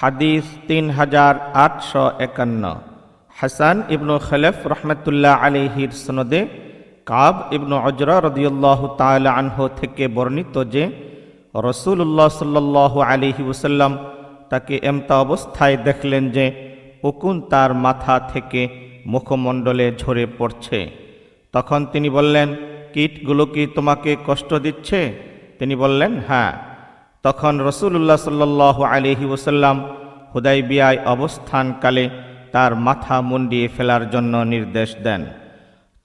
হাদিস তিন হাজার আটশো একান্ন। হাসান ইবনু খলেফ রহমতুল্লাহ আলিহির সনদে কাব ইবনু অজরা রদিউল্লাহ তাল আনহ থেকে বর্ণিত যে রসুল্লাহ সাল্লাহ আলিহি ওসাল্লাম তাকে এমতা অবস্থায় দেখলেন যে উকুন তার মাথা থেকে মুখমণ্ডলে ঝরে পড়ছে। তখন তিনি বললেন, কীটগুলো কি তোমাকে কষ্ট দিচ্ছে? তিনি বললেন হ্যাঁ। তখন রসুল্লাহ সাল্লাহ আলিহি ওসাল্লাম হুদাই বিয়ায় অবস্থানকালে তার মাথা মুন্ডিয়ে ফেলার জন্য নির্দেশ দেন।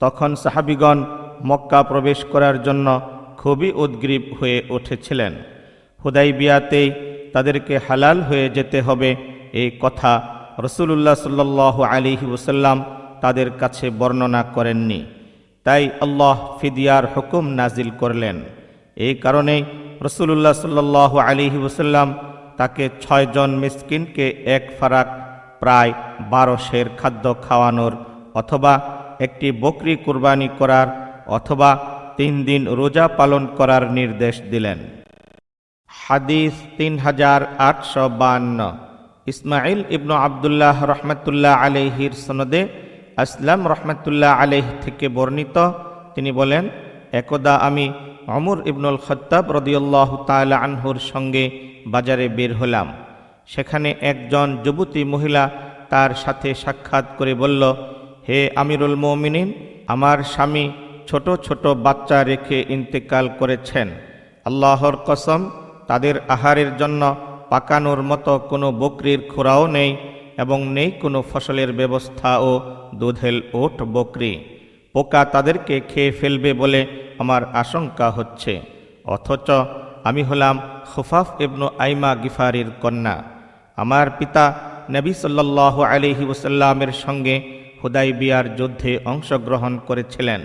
তখন সাহাবিগণ মক্কা প্রবেশ করার জন্য খুবই উদ্গ্রীব হয়ে উঠেছিলেন। হুদাই বিয়াতেই তাদেরকে হালাল হয়ে যেতে হবে এই কথা রসুল্লাহ সাল্লাহ আলিহি ওসাল্লাম তাদের কাছে বর্ণনা করেননি। তাই আল্লাহ ফিদিয়ার হুকুম নাজিল করলেন। এই কারণেই রসুল্লাহ সাল্লাহ আলিহি ওসাল্লাম তাকে ছয়জন মিসকিনকে এক ফারাক প্রায় বারো শের খাদ্য খাওয়ানোর অথবা একটি বকরি কুরবানি করার অথবা তিন দিন রোজা পালন করার নির্দেশ দিলেন। হাদিস তিন হাজার আটশো বান্ন। ইসমাইল ইবনু আবদুল্লাহ রহমতুল্লাহ আলহির সনদে আসলাম রহমতুল্লাহ আলহ থেকে বর্ণিত। তিনি বলেন, একদা আমি অমর ইবনুল খত্তাব রদিউল্লাহ তাল আনহুর সঙ্গে বাজারে বের হলাম। সেখানে একজন যুবতী মহিলা তার সাথে সাক্ষাৎ করে বলল, হে আমিরুল মমিনিন, আমার স্বামী ছোট ছোট বাচ্চা রেখে ইন্তেকাল করেছেন। আল্লাহর কসম, তাদের আহারের জন্য পাকানোর মতো কোনো বকরির খোরাও নেই এবং নেই কোনো ফসলের ব্যবস্থা ও দুধেল ওট বকরি। পোকা তাদেরকে খেয়ে ফেলবে বলে আমার আশঙ্কা হচ্ছে। অথচ আমি হলাম খুফাফ ইবনু আইমা গিফারির কন্যা। আমার পিতা নবী সাল্লাহ আলিহি ওসাল্লামের সঙ্গে হুদাই বিয়ার যুদ্ধে অংশগ্রহণ করেছিলেন।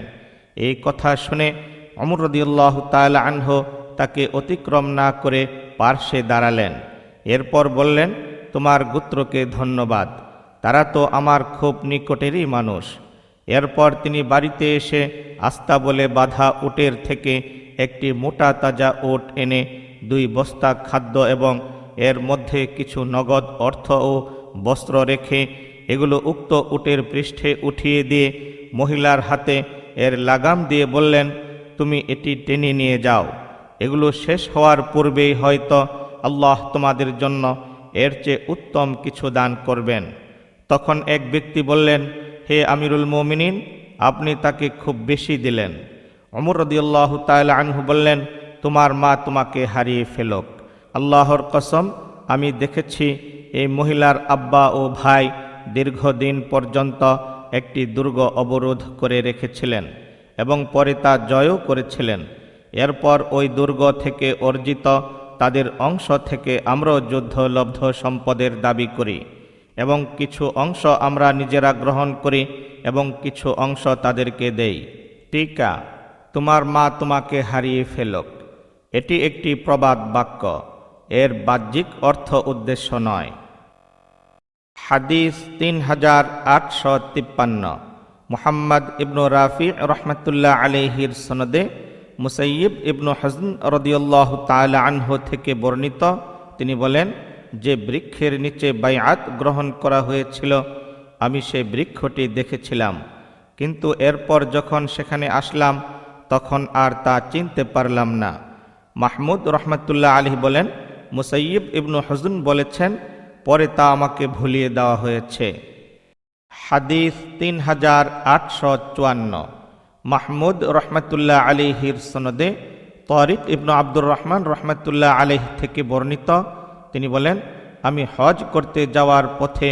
এই কথা শুনে অমর রদিউল্লাহ তাল আনহ তাকে অতিক্রম না করে পার্শ্বে দাঁড়ালেন। এরপর বললেন, তোমার গোত্রকে ধন্যবাদ। তারা তো আমার খুব নিকটেরই মানুষ। এরপর তিনি বাড়িতে এসে আস্তা বলে বাধা উটের থেকে একটি মোটা তাজা ওট এনে দুই বস্তা খাদ্য এবং এর মধ্যে কিছু নগদ অর্থ ও বস্ত্র রেখে এগুলো উক্ত উটের পৃষ্ঠে উঠিয়ে দিয়ে মহিলার হাতে এর লাগাম দিয়ে বললেন, তুমি এটি টেনে নিয়ে যাও। এগুলো শেষ হওয়ার পূর্বেই হয়তো আল্লাহ তোমাদের জন্য এর চেয়ে উত্তম কিছু দান করবেন। তখন এক ব্যক্তি বললেন হে আমিরুল মোমিনিন, আপনি তাকে খুব বেশি দিলেন। অমর রদিউল্লাহ তাল আনহু বললেন, তোমার মা তোমাকে হারিয়ে ফেলক। আল্লাহর কসম, আমি দেখেছি এই মহিলার আব্বা ও ভাই দীর্ঘদিন পর্যন্ত একটি দুর্গ অবরোধ করে রেখেছিলেন এবং পরে তা জয়ও করেছিলেন। এরপর ওই দুর্গ থেকে অর্জিত তাদের অংশ থেকে আমরাও যুদ্ধলব্ধ সম্পদের দাবি করি। এবং কিছু অংশ আমরা নিজেরা গ্রহণ করি এবং কিছু অংশ তাদেরকে দেই। টিকা, তোমার মা তোমাকে হারিয়ে ফেলক। এটি একটি প্রবাদ বাক্য। এর বাহ্যিক অর্থ উদ্দেশ্য নয়। হাদিস তিন হাজার আটশো তিপ্পান্ন। মোহাম্মদ ইবনু রাফি রহমতুল্লাহ আলহির সনদে মুসাইব ইবনু হজন রদিউল্লাহ তালা আনহ থেকে বর্ণিত। তিনি বলেন যে বৃক্ষের নিচে বাইআত গ্রহণ করা হয়েছিল, আমি সেই বৃক্ষটি দেখেছিলাম। কিন্তু এরপর যখন সেখানে আসলাম, তখন আর তা চিনতে পারলাম না। মাহমুদ রহমতুল্লাহ আলী বলেন মুসাইব ইবনু হজুন বলেছেন, পরে তা আমাকে ভুলিয়ে দেওয়া হয়েছে। হাদিস তিন হাজার আটশো চুয়ান্ন। মাহমুদ রহমতুল্লাহ আলিহির সনদে তরিক ইবনু আব্দুর রহমান রহমতুল্লাহ আলিহ থেকে বর্ণিত তিনি বলেন, আমি হজ করতে যাওয়ার পথে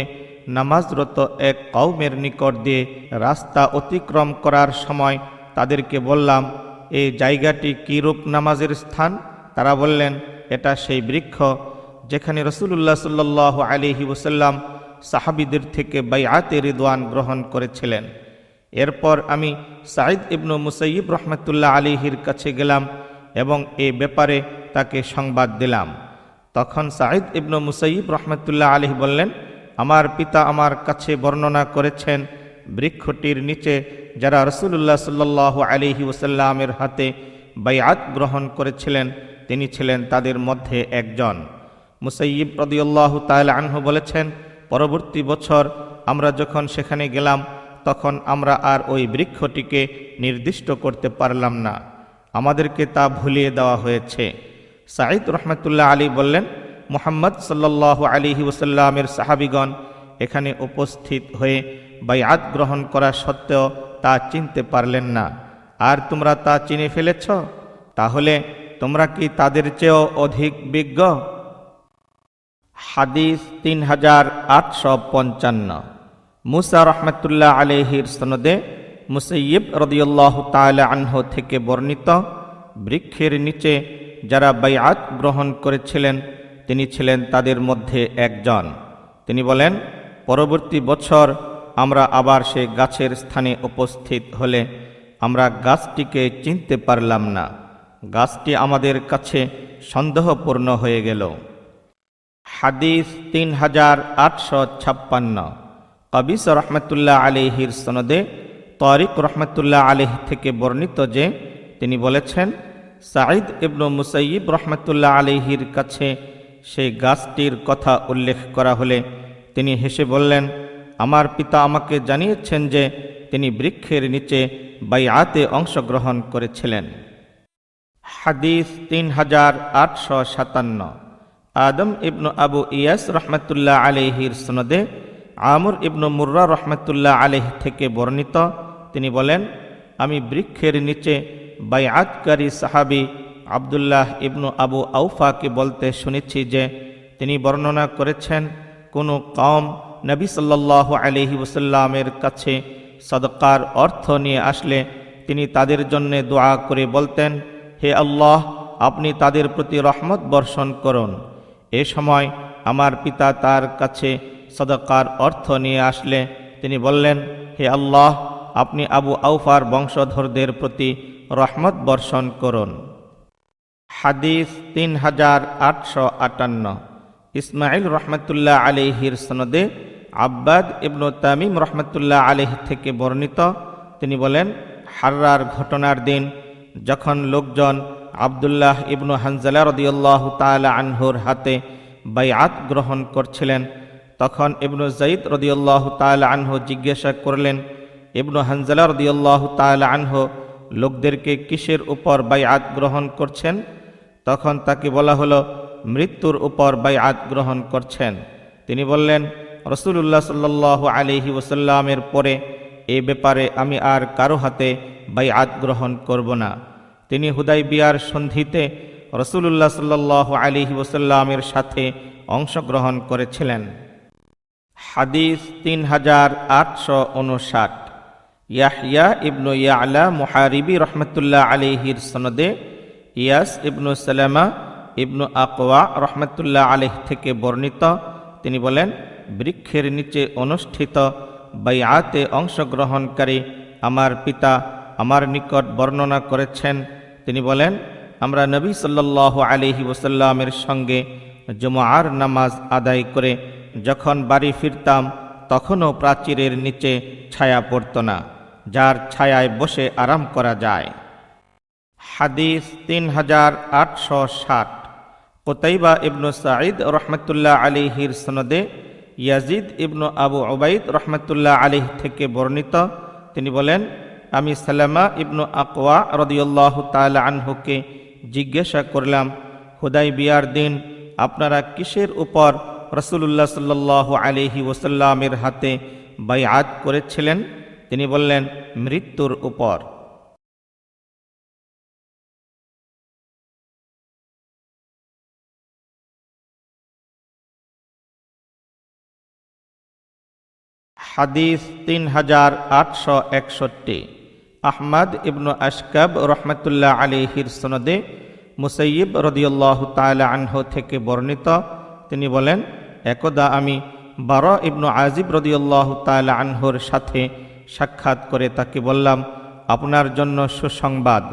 নামাজরত এক কৌমের নিকট দিয়ে রাস্তা অতিক্রম করার সময় তাদেরকে বললাম এই জায়গাটি কীরূপ নামাজের স্থান? তারা বললেন, এটা সেই বৃক্ষ যেখানে রসুল্লাহ সাল্লাহ আলিহি ওসাল্লাম সাহাবিদের থেকে বাইআতে রিদওয়ান গ্রহণ করেছিলেন। এরপর আমি সাঈদ ইবনু মুসাইব রহমতুল্লাহ আলিহির কাছে গেলাম এবং এ ব্যাপারে তাকে সংবাদ দিলাম। তখন সাঈদ ইবনু মুসাইব রহমতুল্লাহ আলিহ বললেন, আমার পিতা আমার কাছে বর্ণনা করেছেন বৃক্ষটির নিচে যারা রসুল্লাহ সাল্লাহ আলিহি ওসাল্লামের হাতে বাইআত গ্রহণ করেছিলেন, তিনি ছিলেন তাদের মধ্যে একজন। মুসাইয়িব রদিউল্লাহ তাল আনহু বলেছেন, পরবর্তী বছর আমরা যখন সেখানে গেলাম, তখন আমরা আর ওই বৃক্ষটিকে নির্দিষ্ট করতে পারলাম না। আমাদেরকে তা ভুলিয়ে দেওয়া হয়েছে। সাঈদ রহমতুল্লাহ আলী বললেন, মোহাম্মদ সাল্লাহ আলিহি ওসাল্লামের সাহাবিগণ এখানে উপস্থিত হয়ে বাইয়াত গ্রহণ করা সত্ত্বেও তা চিনতে পারলেন না। আর তোমরা তা চিনে ফেলেছ? তাহলে তোমরা কি তাদের চেয়েও অধিক বিজ্ঞ? হাদিস তিন হাজার আটশো পঞ্চান্ন। মুসা রহমতুল্লাহ আলহির সনদে মুসৈয়িব রদিউল্লাহ তালা আনহ থেকে বর্ণিত, বৃক্ষের নিচে যারা বাইআত গ্রহণ করেছিলেন, তিনি ছিলেন তাদের মধ্যে একজন। তিনি বলেন, পরবর্তী বছর আমরা আবার সে গাছের স্থানে উপস্থিত হলে আমরা গাছটিকে চিনতে পারলাম না। গাছটি আমাদের কাছে সন্দেহপূর্ণ হয়ে গেল। হাদিস তিন হাজার আটশো ছাপ্পান্ন। কবিস রহমতুল্লাহ আলিহির সনদে তরিক রহমতুল্লাহ আলিহ থেকে বর্ণিত যে, তিনি বলেছেন সাঈদ ইবনু মুসাইব রহমতুল্লাহ আলিহির কাছে সেই গাছটির কথা উল্লেখ করা হলে তিনি হেসে বললেন, আমার পিতা আমাকে জানিয়েছেন যে তিনি বৃক্ষের নিচে বাইআতে অংশগ্রহণ করেছিলেন। হাদিস তিন হাজার আটশো সাতান্ন। আদম ইবনু আবু ইয়াস রহমতুল্লাহ আলহির সনদে আমর ইবনু মুর্রা রহমতুল্লাহ আলহ থেকে বর্ণিত। তিনি বলেন, আমি বৃক্ষের নিচে বাইআতকারী সাহাবি আবদুল্লাহ ইবনু আবু আউফাকে বলতে শুনেছি যে তিনি বর্ণনা করেছেন, কোনো কম নবী সাল্লাহ আলহি ওসাল্লামের কাছে সদকার অর্থ নিয়ে আসলে তিনি তাদের জন্যে দোয়া করে বলতেন, হে আল্লাহ, আপনি তাদের প্রতি রহমত বর্ষণ করুন। এ সময় আমার পিতা তার কাছে সদকার অর্থ নিয়ে আসলে তিনি বললেন, হে আল্লাহ, আপনি আবু আউফার বংশধরদের প্রতি রহমত বর্ষণ করুন। হাদিস তিন হাজার আটশো আটান্ন। ইসমাইল রহমতুল্লাহ আলিহির সনদে আব্বাদ ইবনু তামিম রহমতুল্লাহ আলিহ থেকে বর্ণিত। তিনি বলেন, হার্রার ঘটনার দিন যখন লোকজন আবদুল্লাহ ইবনু হানজালা রদিউল্লাহ তালা আনহুর হাতে বাইআত গ্রহণ করছিলেন, তখন ইবনু জঈদ রদিউল্লাহ তালা আনহু জিজ্ঞাসা করলেন, ইবনু হানজালা রদিউল্লাহ তালা আনহু লোকদেরকে কিসের উপর বাইআত গ্রহণ করছেন? তখন তাকে বলা হলো, মৃত্যুর উপর বাইআত গ্রহণ করছেন। তিনি বললেন রসুল্লাহ সাল্লাহ আলিহি ওসাল্লামের পরে এ ব্যাপারে আমি আর কারও হাতে বাইআত গ্রহণ করব না। তিনি হুদাই বিয়ার সন্ধিতে রসুল্লাহ সাল্লাহ আলিহি ওসাল্লামের সাথে অংশগ্রহণ করেছিলেন। হাদিস তিন হাজার আটশো উনষাট ইয়াহিয়া ইবনু ইয়ালা মুহারিবি রহমতুল্লাহ আলিহির সনদে ইয়াস ইবনু সালামা ইবনু আকওয়া রহমতুল্লাহ আলিহ থেকে বর্ণিত। তিনি বলেন, বৃক্ষের নিচে অনুষ্ঠিত বাইআতে অংশগ্রহণকারী আমার পিতা আমার নিকট বর্ণনা করেছেন। তিনি বলেন, আমরা নবী সাল্লাহ আলিহি ওসাল্লামের সঙ্গে জমার নামাজ আদায় করে যখন বাড়ি ফিরতাম, তখনও প্রাচীরের নিচে ছায়া পড়ত না। যার ছায়ায় বসে আরাম করা যায়। হাদিস তিন হাজার আটশো ষাট। কোতাইবা ইবনু সাঈদ রহমতুল্লাহ আলিহির সনদে ইয়াজিদ ইবনু আবু ওবাইদ রহমতুল্লাহ আলিহ থেকে বর্ণিত। তিনি বলেন, আমি সালামা ইবনু আকওয়া রদিউল্লাহ তাল আনহুকে জিজ্ঞাসা করলাম হুদাই বিয়ার দিন আপনারা কিসের উপর রসুল্লাহ সাল্লাহ আলিহি ওসাল্লামের হাতে বাইআত করেছিলেন? তিনি বললেন, মৃত্যুর উপর। হাদিস তিন হাজার আটশো একষট্টি। আহমদ ইবনু আশকাব রহমতুল্লাহ আলিহির সনদে মুসৈয়িব রদিউল্লাহ তালা আনহ থেকে বর্ণিত। তিনি বলেন, একদা আমি বার ইবনু আজিব রদিউল্লাহ তালা আনহুর সাথে সাক্ষাৎ করে তাকে বললাম, আপনার জন্য সুসংবাদ।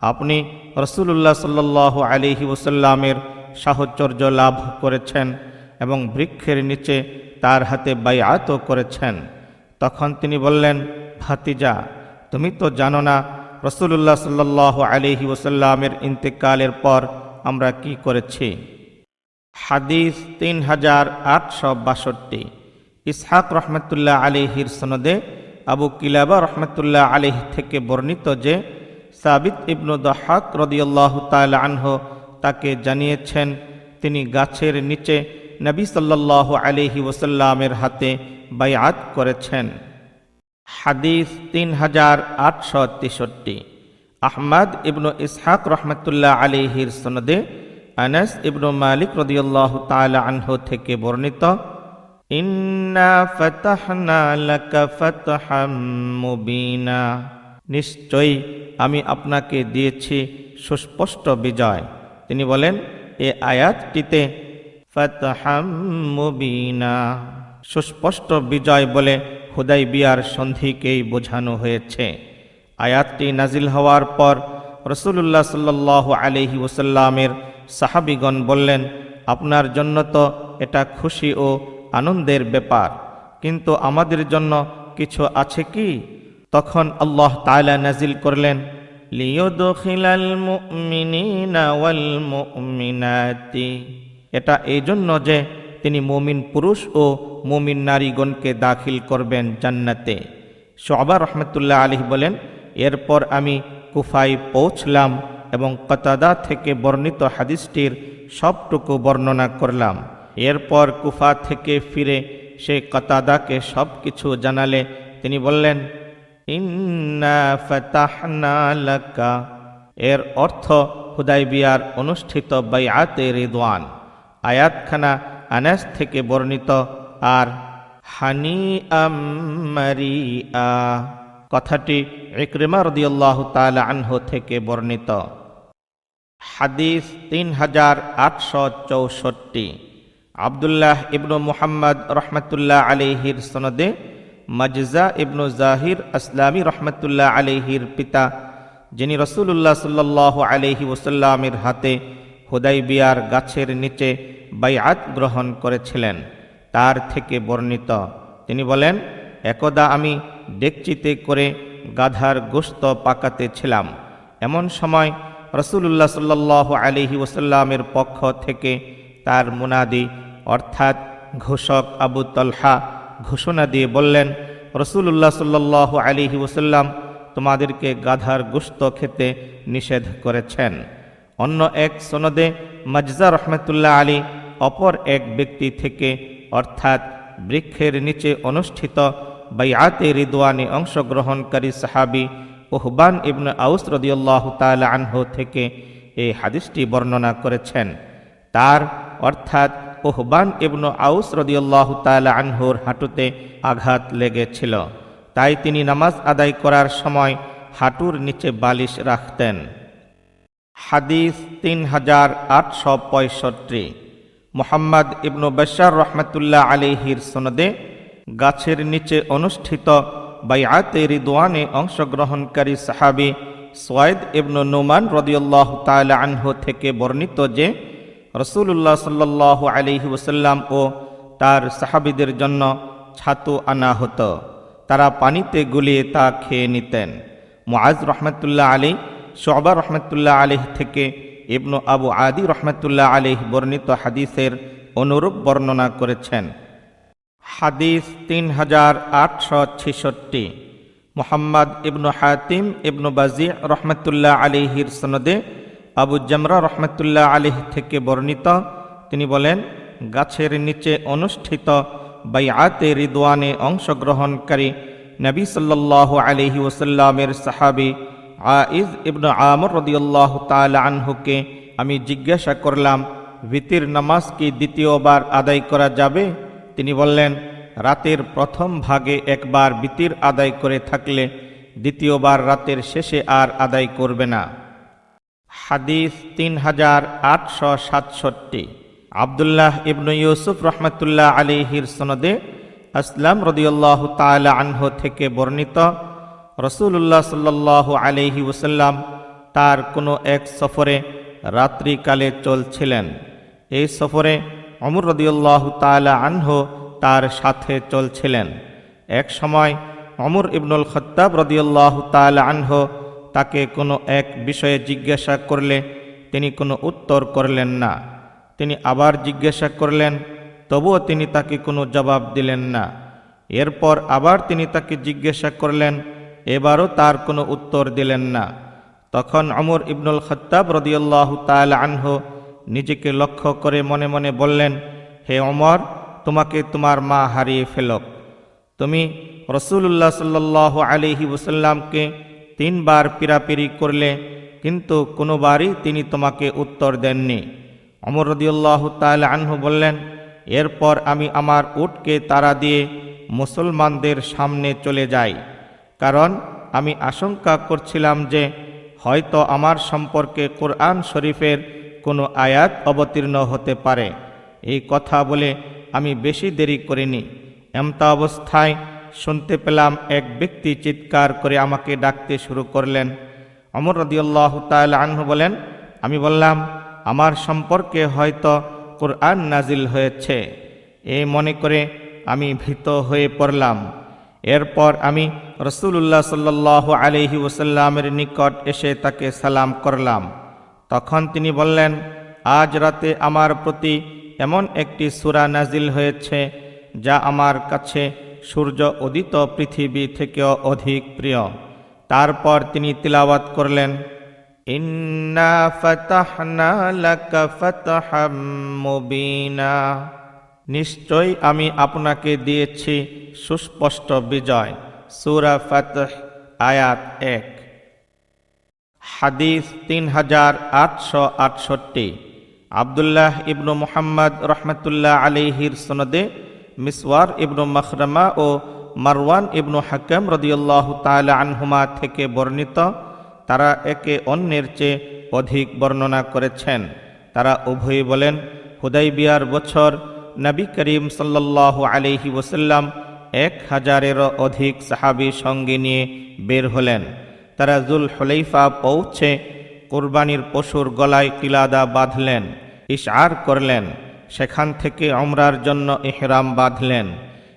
আপনি রসুল্লাহ সাল্লাহ আলিহি ওসাল্লামের সাহচর্য লাভ করেছেন এবং বৃক্ষের নিচে তার হাতে বাইআতও করেছেন। তখন তিনি বললেন, ভাতিজা, তুমি তো জানো না রসুল্লাহ সাল্লাহ আলিহি ওসাল্লামের ইন্তেকালের পর আমরা কি করেছি? হাদিস তিন হাজার আটশো বাষট্টি। ইসহাক রহমতুল্লাহ আলিহির সনদে আবু কিলাবা রহমতুল্লাহ আলিহ থেকে বর্ণিত যে সাবিত ইবনু দহাক রদিয়াল্লাহ তাল আনহ তাকে জানিয়েছেন, তিনি গাছের নিচে নবী সাল্লাল্লাহু আলিহি ওসাল্লামের হাতে বায়াত করেছেন। হাদিস তিন হাজার আটশো তেষট্টি। আহমদ ইবনু ইসহাক রহমতুল্লাহ আলিহির সনদে আনাস ইবনু মালিক রদিয়াল্লাহ তালা আনহ থেকে বর্ণিত ইন্না নিশ্চয়ই আমি আপনাকে দিয়েছি সুস্পষ্ট বিজয়। তিনি বলেন, এ আয়াতটিতে ফাতহাম মুবিনা। সুস্পষ্ট বিজয় বলে হুদাই বিয়ার সন্ধিকেই বোঝানো হয়েছে। আয়াতটি নাজিল হওয়ার পর রসুল্লাহ সাল্লাহ আলহি ওসাল্লামের সাহাবিগণ বললেন, আপনার জন্য তো এটা খুশি ও আনন্দের ব্যাপার। কিন্তু আমাদের জন্য কিছু আছে কি? তখন আল্লাহ তাআলা নাজিল করলেন এটা এই জন্য যে তিনি মুমিন পুরুষ ও মুমিন নারীগণকে দাখিল করবেন জান্নাতে। শোবা রহমতুল্লাহ আলী বলেন, এরপর আমি কুফাই পৌঁছলাম এবং কতাদা থেকে বর্ণিত হাদিসটির সবটুকু বর্ণনা করলাম। এরপর কুফা থেকে ফিরে সে কতাদাকে সব কিছু জানালে। তিনি বললেন, ইন্না এর অর্থ, হুদাইবিয়ার অনুষ্ঠিত বাইআতে রিদওয়ান। আয়াতখানা আনাস থেকে বর্ণিত, আর হানি আম্মারিয়া কথাটি ইকরিমা রদিয়াল্লাহ তাআলা আনহু থেকে বর্ণিত। হাদিস তিন হাজার আটশো চৌষট্টি। আবদুল্লাহ ইবনু মুহাম্মদ রহমতুল্লাহ আলিহির সনদে মজজা ইবনু জাহির আসলামী রহমতুল্লাহ আলিহির পিতা, যিনি রসুল্লাহ সাল্লাহ আলহি ওসাল্লামের হাতে হুদাই বিয়ার গাছের নিচে বাইআত গ্রহণ করেছিলেন, তার থেকে বর্ণিত। তিনি বলেন, একদা আমি ডেকচিতে করে গাধার গোস্ত পাকাতে ছিলাম। এমন সময় রসুল্লাহ সাল্লাহ ওসাল্লামের পক্ষ থেকে তার মুনাদি অর্থাৎ ঘোষক আবু তলহা ঘোষণা দিয়ে বললেন রসুল্লাহ সাল্লাহ আলিহি ওসাল্লাম তোমাদেরকে গাধার গোস্ত খেতে নিষেধ করেছেন। অন্য এক সনদে মজজা রহমতুল্লাহ আলী অপর এক ব্যক্তি থেকে, অর্থাৎ বৃক্ষের নিচে অনুষ্ঠিত বাইআতে রিদওয়ানে অংশগ্রহণকারী সাহাবি ওহবান ইবনে আউস রদিউল্লাহ তালা আনহু থেকে এই হাদিসটি বর্ণনা করেছেন। তার অর্থাৎ ওহবান ইবনু আউস রদিউল্লাহ তালা আনহুর হাঁটুতে আঘাত লেগেছিল। তাই তিনি নামাজ আদায় করার সময় হাঁটুর নিচে বালিশ রাখতেন। হাদিস তিন হাজার আটশো পঁয়ষট্টি। মোহাম্মদ ইবনু বশার রহমতুল্লাহ আলিহির সনদে গাছের নিচে অনুষ্ঠিত বাইআতে রিদওয়ানে অংশগ্রহণকারী সাহাবি সোয়েদ ইবনু নুমান রদিউল্লাহ তালা আনহু থেকে বর্ণিত যে রসুল্লাহ সাল্লাহ আলিহি ওসাল্লাম ও তার সাহাবিদের জন্য ছাতু আনা হতো। তারা পানিতে গুলিয়ে তা খেয়ে নিতেন। মুআজ রহমতুল্লাহ আলী শোবা রহমতুল্লাহ আলিহ থেকে ইবনু আবু আদি রহমতুল্লাহ আলিহ বর্ণিত হাদিসের অনুরূপ বর্ণনা করেছেন। হাদিস তিন হাজার আটশো ছেষট্টি। মোহাম্মদ ইবনু হাতিম ইবনু বাজি রহমতুল্লাহ আলিহির সনদে আবু জামরা রহমতুল্লাহ আলিহ থেকে বর্ণিত। তিনি বলেন, গাছের নিচে অনুষ্ঠিত বাইআতে রিদওয়ানে অংশগ্রহণকারী নবী সাল্লাহ আলিহি ওসাল্লামের সাহাবি আইজ ইবনু আমর রদিউল্লাহ তালা আনহুকে আমি জিজ্ঞাসা করলাম, ভিতির নামাজ কি দ্বিতীয়বার আদায় করা যাবে? তিনি বললেন, রাতের প্রথম ভাগে একবার বিতির আদায় করে থাকলে দ্বিতীয়বার রাতের শেষে আর আদায় করবে না। হাদিস তিন হাজার আটশো সাতষট্টি। আবদুল্লাহ ইবনু ইউসুফ রহমতুল্লাহ আলিহির সনদে আসলাম রদিউল্লাহ তালা আনহ থেকে বর্ণিত রসুল্লাহ সাল্লাহ আলিহি ওসাল্লাম তার কোনো এক সফরে রাত্রিকালে চলছিলেন। এই সফরে অমর রদিউল্লাহ তালা আনহ তার সাথে চলছিলেন। এক সময় অমর ইবনুল খত্তাব রদিউল্লাহ তালা আনহ তাকে কোনো এক বিষয়ে জিজ্ঞাসা করলে তিনি কোনো উত্তর করলেন না। তিনি আবার জিজ্ঞাসা করলেন, তবুও তিনি তাকে কোনো জবাব দিলেন না। এরপর আবার তিনি তাকে জিজ্ঞাসা করলেন, এবারও তার কোনো উত্তর দিলেন না। তখন অমর ইবনুল খত্তাব রদিয়াল্লাহ তাল আনহ নিজেকে লক্ষ্য করে মনে মনে বললেন, হে অমর তোমাকে তোমার মা হারিয়ে ফেলক। তুমি রসুল্লাহ সাল্লাহ আলিহি ওসাল্লামকে তিনবার পিরাপিরি করলে, কিন্তু কোনোবারই তিনি তোমাকে উত্তর দেননি। অমর রদিউল্লাহ তাল আনহু বললেন, এরপর আমি আমার উটকে তারা দিয়ে মুসলমানদের সামনে চলে যাই। কারণ আমি আশঙ্কা করছিলাম যে হয়তো আমার সম্পর্কে কোরআন শরীফের কোনো আয়াত অবতীর্ণ হতে পারে। এই কথা বলে আমি বেশি দেরি করিনি। এমতা অবস্থায় শুনতে পেলাম এক ব্যক্তি চিৎকার করে আমাকে ডাকতে শুরু করলেন। অমর রদিউল্লাহ তাল আনহু বলেন, আমি বললাম, আমার সম্পর্কে হয়তো কোরআন নাজিল হয়েছে। এ মনে করে আমি ভীত হয়ে পড়লাম। এরপর আমি রসুল্লাহ সাল্লাহ আলহি ওসাল্লামের নিকট এসে তাকে সালাম করলাম। তখন তিনি বললেন, আজ রাতে আমার প্রতি এমন একটি সুরা নাজিল হয়েছে যা আমার কাছে সূর্য উদিত পৃথিবী থেকেও অধিক প্রিয়। তারপর তিনি তিলাওয়াত করলেন, ইন্না ফাতাহনা মুবিনা। নিশ্চয় আমি আপনাকে দিয়েছি সুস্পষ্ট বিজয়। সূরা ফাতহ, আয়াত এক। হাদিস তিন হাজার আটশো আটষট্টি। আবদুল্লাহ ইবনু মোহাম্মদ রহমতুল্লাহ আলিহির সনদে মিসওয়ার ইবনু মখরমা ও মারওয়ান ইবনু হাকিম রদিউল্লাহ তাল আনহুমা থেকে বর্ণিত, তারা একে অন্যের চেয়ে অধিক বর্ণনা করেছেন। তারা উভয়ই বলেন হুদাই বিয়ার বছর নবী করিম সাল্লাহ আলিহি ওসাল্লাম এক হাজারেরও অধিক সাহাবি সঙ্গে নিয়ে বের হলেন। তারা জুল হলেইফা পৌঁছে কোরবানির পশুর গলায় কিলাদা বাঁধলেন, ইশআর করলেন। সেখান থেকে অমরার জন্য ইহরাম বাঁধলেন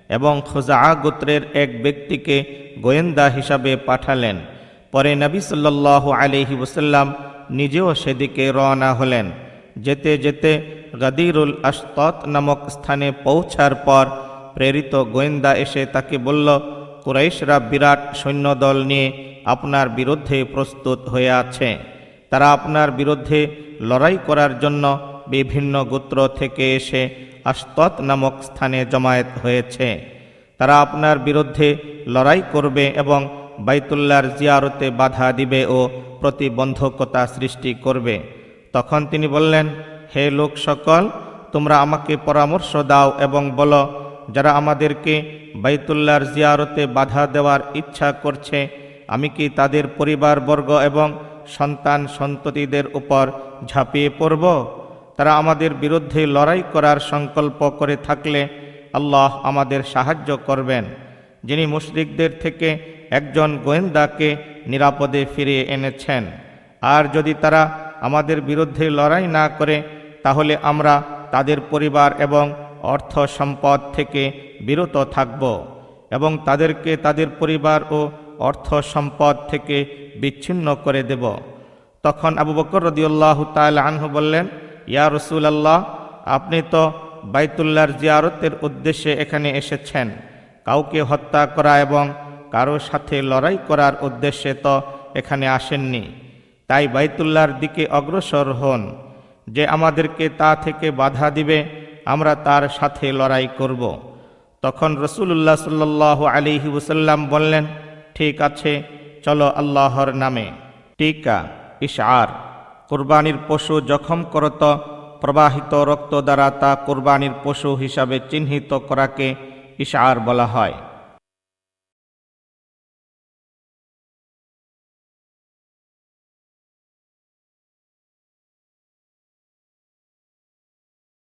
এবং খোজা গোত্রের এক ব্যক্তিকে গোয়েন্দা হিসাবে পাঠালেন। পরে নবী সাল্লাহ আলিহি ওসাল্লাম নিজেও সেদিকে রওনা হলেন। যেতে যেতে গাদিরুল আশতত নামক স্থানে পৌঁছার পর প্রেরিত গোয়েন্দা এসে তাকে বলল, কুরাইশরা বিরাট সৈন্যদল নিয়ে আপনার বিরুদ্ধে প্রস্তুত হয়ে আছে। তারা আপনার বিরুদ্ধে লড়াই করার জন্য বিভিন্ন গোত্র থেকে এসে আস্তত নামক স্থানে জমায়েত হয়েছে। তারা আপনার বিরুদ্ধে লড়াই করবে এবং বাইতুল্লার জিয়ারতে বাধা দিবে ও প্রতিবন্ধকতা সৃষ্টি করবে। তখন তিনি বললেন, হে লোক সকল, তোমরা আমাকে পরামর্শ দাও এবং বলো, যারা আমাদেরকে বাইতুল্লার জিয়ারতে বাধা দেওয়ার ইচ্ছা করছে, আমি কি তাদের পরিবারবর্গ এবং সন্তান সন্ততিদের উপর ঝাঁপিয়ে পড়ব? তারা আমাদের বিরুদ্ধে লড়াই করার সংকল্প করে থাকলে আল্লাহ আমাদের সাহায্য করবেন। যিনি মুশরিকদের থেকে একজন গোয়েন্দাকে নিরাপদে ফিরিয়ে এনেছেন। আর যদি তারা আমাদের বিরুদ্ধে লড়াই না করে, তাহলে আমরা তাদের পরিবার এবং অর্থ সম্পদ থেকে বিরত থাকব এবং তাদেরকে তাদের পরিবার ও অর্থ সম্পদ থেকে বিচ্ছিন্ন করে দেব। তখন আবু বকর রদিউল্লাহ তাল আনহু বললেন ইয়া রসুল আল্লাহ আপনি তো বাইতুল্লার জিয়ারতের উদ্দেশ্যে এখানে এসেছেন। কাউকে হত্যা করা এবং কারও সাথে লড়াই করার উদ্দেশ্যে তো এখানে আসেননি। তাই বাইতুল্লার দিকে অগ্রসর হন। যে আমাদেরকে তা থেকে বাধা দিবে, আমরা তার সাথে লড়াই করব। তখন রসুল্লাহ সাল্লাহ আলিহি ওসাল্লাম বললেন, ঠিক আছে, চলো আল্লাহর নামে। টিকা, ইশআর। কোরবানির পশু জখম করত, প্রবাহিত রক্ত দ্বারা তা কোরবানির পশু হিসাবে চিহ্নিত করাকে ইশার বলা হয়।